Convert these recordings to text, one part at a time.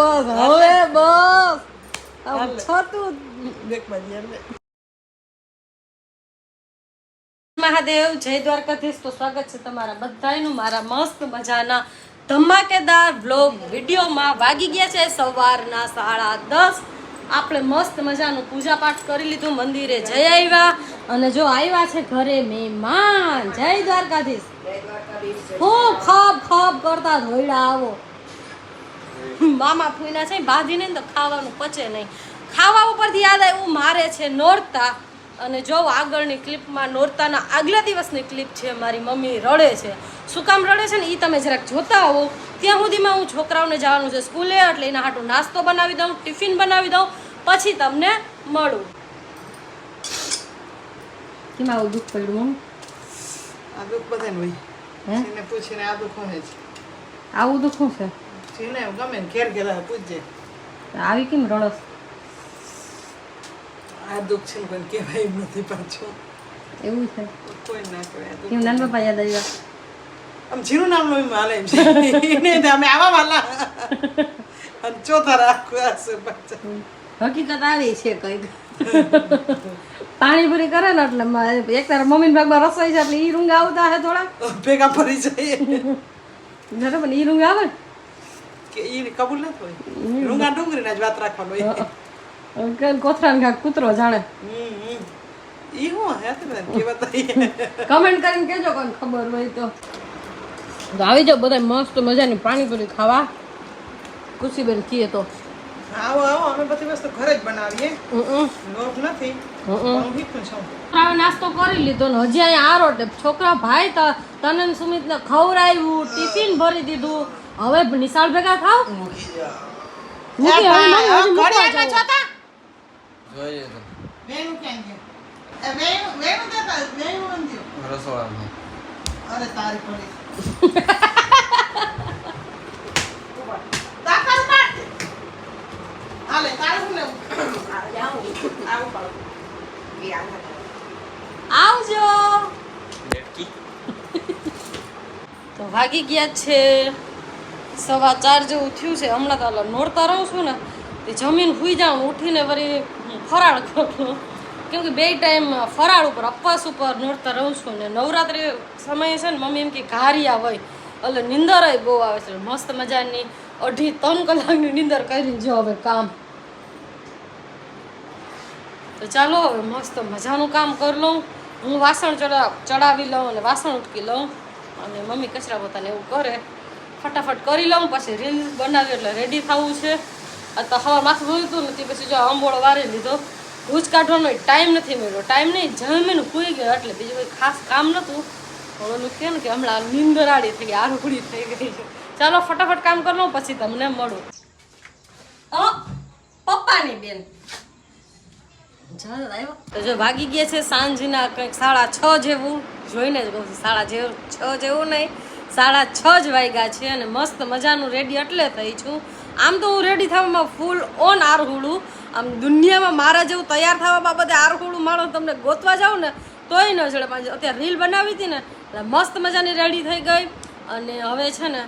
બસ હવે બસ. છતું મહાદેવ જય દ્વારકાધીશ. તો સ્વાગત છે તમારા બધાયનું. મારા મસ્ત મજાના ધમાકેદાર વ્લોગ વિડીયોમાં. વાગી ગયા છે સવારના સાડા દસ. આપણે મસ્ત મજાનું પૂજા પાઠ કરી લીધું મંદિરે જઈ આવ્યા. અને જો આવ્યા છે ઘરે મહેમાન. જય દ્વારકાધીશ. હું ખબ ખબ કરતા ધોઈડા આવો. મામા ફૂઈના છે બાંધીને તો ખાવાનું પચે નહીં. ખાવા ઉપરથી યાદ આવ્યું મારે છે નોરતા. અને જો આગળની ક્લિપમાં નોરતાના આગલા દિવસની ક્લિપ છે મારી મમ્મી રડે છે. શું કામ રડે છે ને એ તમે જરાક જોતા આવો ત્યાં સુધીમાં હું છોકરાઓને જવાનું છે સ્કૂલે એટલે એના હાટું નાસ્તો બનાવી દઉં ટિફિન બનાવી દઉં પછી તમને મળું. કેમાં આવું દુઃખ પડ્યું આ દુઃખ બધાને હોય. એને પૂછીને આ દુઃખ હોય છે આવું દુઃખ શું છે જેને ગમે ને ઘેર ઘેર પૂછજે આવી કેમ રડસ આ દુઃખ છે પણ કહેવાય એમ નથી પાછું એવું છે કોઈ ના કહેવાય કેમ નાના યાદ આવ્યા આમ જીરું નામ લો એમ હાલે એમ છે એને અમે આવા વાલા અને ચોથા રાખવા પાછા હકીકત આવી છે કંઈક પાણીપુરી કરે ને એટલે એક તારા મમ્મી ભાગમાં રસોઈ છે એટલે ઈ રૂંગ આવતા હે થોડા ભેગા ફરી જાય બરાબર ઈ રૂંગ આવે ને ઈ કબૂલ નથી હોય? રૂંગા ડુંગળીના જ વાત રાખવાનો. હોય કે કોથરા ને કાંઈક કૂતરો જાણે. ઈ હું હે તો બધાને કહેવત કમેન્ટ કરીને કેજો કોઈ ખબર હોય તો. તો આવી જાઓ બધા મસ્ત મજાની પાણીપુરી ખાવા. ખુશીબેન કીએ તો. આવો આવો અમે બધી વસ્તુ ઘરે જ બનાવીએ. નથી. છોકરાઓએ નાસ્તો કરી લીધો ને હજી અહીંયા ટેપ છોકરા ભાઈ તને સુમિત ને ખવડાવ્યું ટિફિન ભરી દીધું. હવે નિશાળ ભેગા થાવ? મૂકી હવે મમ્મી હજી મૂકવા જાઉં. જોઈએ તો. વેણુ કેમ કે એ વેણુ વેણુ દેતા વેણુ રસોડામાં. અરે તારી પડી. દાખલ પાડ હાલે તારું શું આવું આવું આવજો તો વાગી ગયા છે. સવા ચાર જેવું થયું છે. હમણાં તો ઓલા નોરતા રહું છું ને, તે જમીન હુઈ જાઉં ઉઠીને વળી ફરાળ કરું. કેમ કે બે ટાઈમ ફરાળ ઉપર અપવાસ ઉપર નોરતા રહું છું ને નવરાત્રિ સમયે છે ને મમ્મી એમ કે ઘારિયા હોય, એટલે નિંદર બહુ આવે છે. મસ્ત મજાની અઢી ત્રણ કલાકની નિંદર કરી જો હવે કામ. તો ચાલો હવે મસ્ત મજાનું કામ કરી લઉં. હું વાસણ ચડા ચડાવી લઉં અને વાસણ ઉટકી લઉં. અને મમ્મી કચરા પોતાને એવું કરે. ફટાફટ કરી લઉં, પછી રીલ બનાવી એટલે રેડી થવું છે. તો હવા માથું ધોયું હતું નથી પછી જો આંબોળો વારી લીધો. ભૂજ કાઢવાનો ટાઈમ નથી મળ્યો. ટાઈમ નહીં, જમીને કૂઈ ગયો એટલે બીજું કોઈ ખાસ કામ નહોતું. ઓલું કહે ને કે હમણાં નિંદરાળી થઈ ગઈ આરુડી થઈ ગઈ ચાલો ફટાફટ કામ કરી લઉં, પછી તમને મળું. પપ્પાની બેન. તો જો ભાગી ગયા છે સાંજના કંઈક સાડા છ જેવું. જોઈને જ કહું છું, સાડા જેવું, છ જેવું નહીં. સાડા છ જ વાગ્યા છે અને મસ્ત મજાનું રેડી એટલે થઈ છું. આમ તો હું રેડી થવામાં ફૂલ ઓન આરહુડું આમ દુનિયામાં મારા જેવું તૈયાર થવા બાબતે આરહુડું માણસ તમને ગોતવા જાવ ને તોય ન ચડે પણ અત્યારે રીલ બનાવી હતી ને, એટલે મસ્ત મજાની રેડી થઈ ગઈ. અને હવે છે ને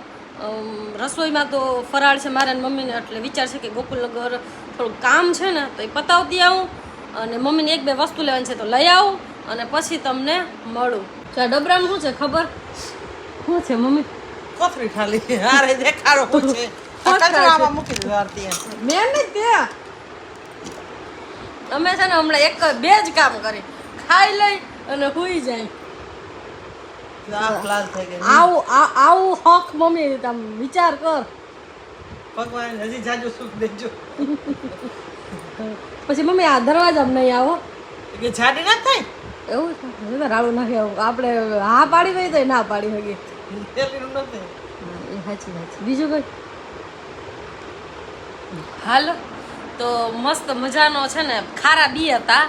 રસોઈમાં તો ફરાળ છે મારા મમ્મીને, એટલે વિચાર છે કે ગોકુલનગર થોડું કામ છે ને, તો એ પતાવતી આવું. અને મમ્મીને એક બે વસ્તુ લેવાની છે તો લઈ આવું અને પછી તમને મળું. તો આ શું છે ખબર? શું છે મમ્મી? કોથરી ખાલી. હારે દેખાડો હું છે. આ મૂકી દીધો આરતી મેં નહીં તે અમે છે ને હમણાં એક બે જ કામ કરી. ખાઈ લઈ અને હુઈ જાય. આવું આવું હક મમ્મી તમે વિચાર કર. ભગવાન હજી જાજુ સુખ દેજો. પછી મમ્મી આ દરવાજા નહીં આવો. કે જાડી ના થાય? એવું રાડું નાખી આવું. આપણે હા પાડી હોય તો ના પાડી શકીએ એ સાચી વાત છે. બીજું કઈ? હાલો તો મસ્ત મજાનો છે ને ખારા બી હતા.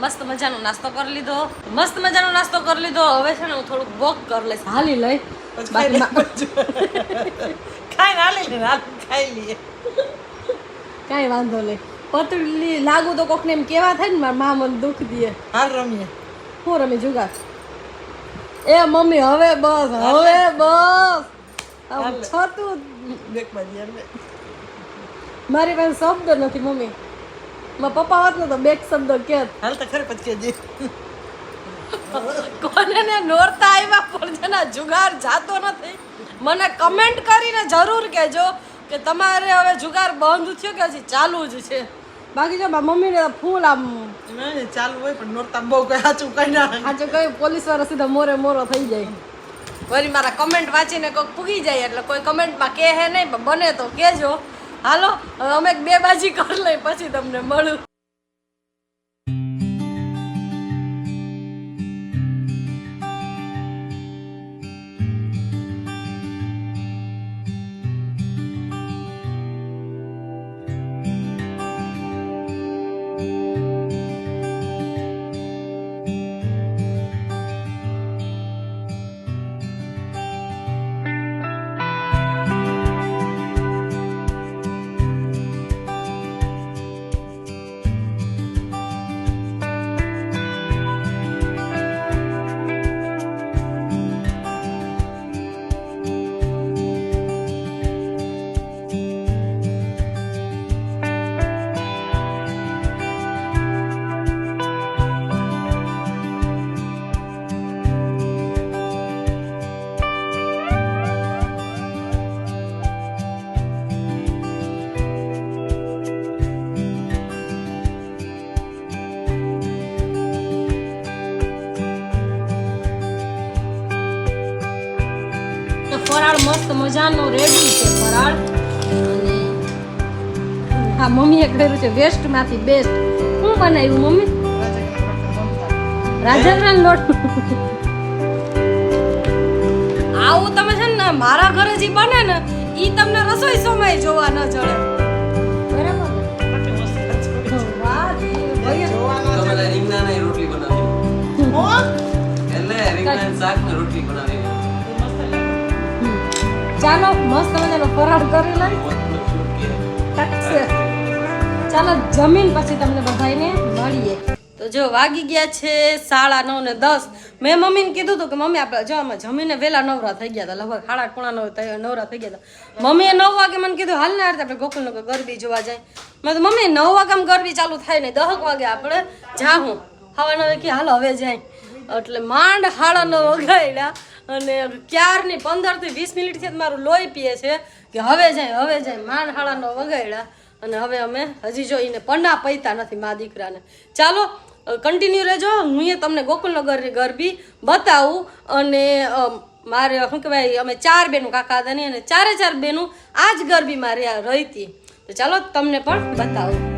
મસ્ત મજાનો નાસ્તો કરી લીધો. મસ્ત મજાનો નાસ્તો કરી લીધો. હવે છે ને હું થોડુંક વોક કરી લઈશ. હાલી લઈ. બાકી ખાઈ ના લઈ ખાઈ લઈએ. કાંઈ વાંધો નહીં. પતળી લાગુ તો કોકને એમ કેવા થાય ને મારા મા મને દુઃખ દે. હાલ રમીએ. હું રમી જુગાર? એ મમ્મી હવે બસ હવે બસ. છતું મારી પાસે શબ્દ નથી મમ્મી. મારા પપ્પા વાત તો બેક શબ્દ કે. હાલ તો ખરે પછી કહેજે કોને ને નોરતા આવ્યા પણ જેના જુગાર જાતો નથી. મને કમેન્ટ કરીને જરૂર કહેજો કે તમારે હવે જુગાર બંધ થયો કે હજી ચાલુ જ છે. બાકી જો મારા મમ્મીને તો ફૂલ આમ ના, ચાલુ હોય પણ નોરતા બહુ કઈ સાચું કઈ ના આજે કઈ પોલીસવાળા સીધા મોરે મોરો થઈ જાય. વળી મારા કમેન્ટ વાંચીને કોઈક પૂગી જાય એટલે કોઈ કમેન્ટમાં કહે હે નહીં પણ બને તો કહેજો. હાલો હવે અમે એક બે બાજી કરી લઈ પછી તમને મળું. મસ્ત મજાનો રેડી છે ફરાળ. અને હા મમ્મીએ કર્યું છે વેસ્ટમાંથી બેસ્ટ શું બનાવ્યું, મમ્મી? રાજસ્થાન લોટ. આવું તમે છે ને મારા ઘરે જે બને ને, ઈ તમને રસોઈ સમય જોવા ન જડે. બરાબર? ચાલો, મસ્ત મજાનો ફરાળ કરી લઈ. ચાલો, જમીન પછી તમને બધાને મળીએ. તો જો વાગી ગયા છે સાડા નવ ને દસ. મેં મમ્મીને કીધું હતું કે, મમ્મી, આપણે જો અમે જમીને વહેલા નવરા થઈ ગયા હતા. લગભગ સાડા પોણા નવ નવરા થઈ ગયા હતા. મમ્મીએ નવ વાગે મને કીધું, હાલ ને આ રીતે આપણે ગોકુલનગર ગરબી જોવા જાય. મેં તો મમ્મી, નવ વાગે ગરબી ચાલુ થાય ને, દહક વાગે આપણે જાઉં હવા નવે કે, હાલો, હવે જાય. એટલે માંડ હાડાનો વગાડ્યા અને ક્યારની પંદરથી વીસ મિનિટથી જ મારું લોહી પીએ છે કે હવે જાય હવે જાય, માંડ હાડાનો વગાડ્યા અને હવે અમે હજી જો એને પન્ના પૈતા નથી મા દીકરાને. ચાલો કન્ટિન્યુ રહેજો, હું એ તમને ગોકુલનગરની ગરબી બતાવું અને મારે, શું કહેવાય, અમે ચાર બેનું, કાકા હતા ને અને ચારે ચાર બેનું આ જ ગરબીમાં રહ્યા રહી હતી તો ચાલો તમને પણ બતાવું.